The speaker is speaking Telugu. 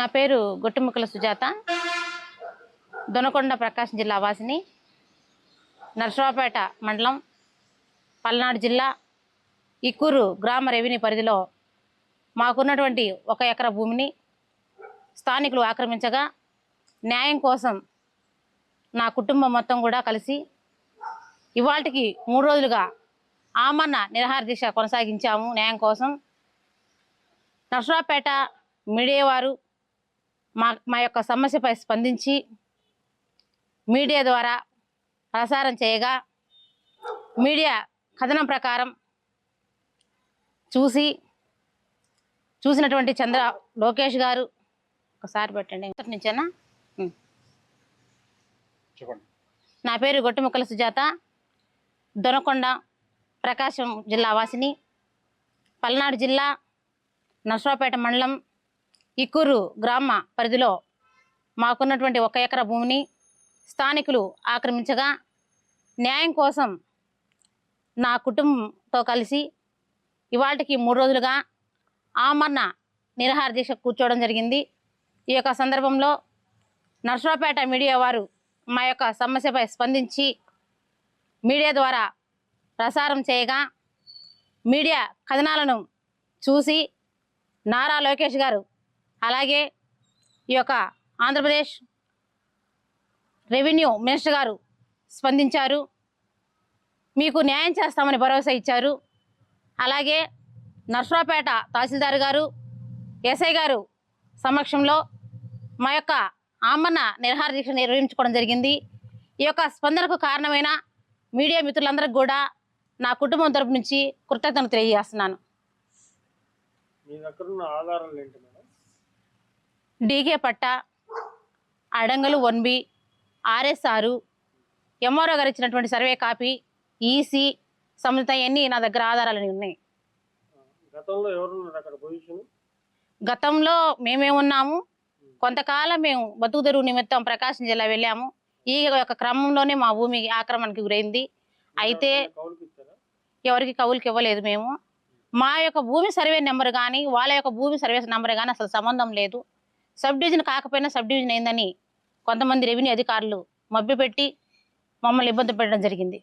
నా పేరు గొట్టుముక్కల సుజాత. దొనకొండ ప్రకాశం జిల్లా వాసిని. నర్సరావుపేట మండలం పల్నాడు జిల్లా ఇక్కూరు గ్రామ రెవెన్యూ పరిధిలో మాకున్నటువంటి ఒక ఎకరా భూమిని స్థానికులు ఆక్రమించగా న్యాయం కోసం నా కుటుంబం మొత్తం కూడా కలిసి ఇవాళకి మూడు రోజులుగా ఆమన్న నిరహార దీక్ష కొనసాగించాము న్యాయం కోసం. నర్సరావుపేట మీడియా వారు మా మా యొక్క సమస్యపై స్పందించి మీడియా ద్వారా ప్రసారం చేయగా మీడియా కథనం ప్రకారం చూసి చూసినటువంటి చంద్ర లోకేష్ గారు ఒకసారి పెట్టండి. ఇంతటి నుంచేనా? నా పేరు గొట్టుముక్కల సుజాత. దొనకొండ ప్రకాశం జిల్లా వాసిని. పల్నాడు జిల్లా నర్సరావుపేట మండలం ఇక్కూరు గ్రామ పరిధిలో మాకున్నటువంటి ఒక ఎకరా భూమిని స్థానికులు ఆక్రమించగా న్యాయం కోసం నా కుటుంబంతో కలిసి ఇవాళకి మూడు రోజులుగా ఆమరణ నిరహార దీక్ష కూర్చోవడం జరిగింది. ఈ యొక్క సందర్భంలో నర్సరావుపేట మీడియా వారు మా యొక్క సమస్యపై స్పందించి మీడియా ద్వారా ప్రసారం చేయగా మీడియా కథనాలను చూసి నారా లోకేష్ గారు అలాగే ఈ యొక్క ఆంధ్రప్రదేశ్ రెవెన్యూ మినిస్టర్ గారు స్పందించారు. మీకు న్యాయం చేస్తామని భరోసా ఇచ్చారు. అలాగే నర్సరావుపేట తహసీల్దార్ గారు ఎస్ఐ గారు సమక్షంలో మా యొక్క ఆమరణ నిర్హార దీక్ష నిర్వహించుకోవడం జరిగింది. ఈ యొక్క స్పందనకు కారణమైన మీడియా మిత్రులందరికీ కూడా నా కుటుంబం తరపు నుంచి కృతజ్ఞతలు తెలియజేస్తున్నాను. మీ దగ్గర ఉన్న ఆధారాలు ఏంటి మేడం? డీకే పట్ట అడంగలు one B R S R M R O గారు ఇచ్చినటువంటి సర్వే కాపీ ఈసీ సంబంధిత అన్నీ నా దగ్గర ఆధారాలు ఉన్నాయి. గతంలో మేమేమున్నాము? కొంతకాలం మేము బతుకు తెరువు నిమిత్తం ప్రకాశం జిల్లా వెళ్ళాము. ఈ యొక్క క్రమంలోనే మా భూమి ఆక్రమణకి గురైంది. అయితే ఎవరికి కవులకి ఇవ్వలేదు మేము. మా యొక్క భూమి సర్వే నెంబర్ కానీ వాళ్ళ యొక్క భూమి సర్వే నెంబర్ కానీ అసలు సంబంధం లేదు. సబ్ డివిజన్ కాకపోయినా సబ్ డివిజన్ అయిందని కొంతమంది రెవెన్యూ అధికారులు మభ్యపెట్టి మమ్మల్ని ఇబ్బంది పెట్టడం జరిగింది.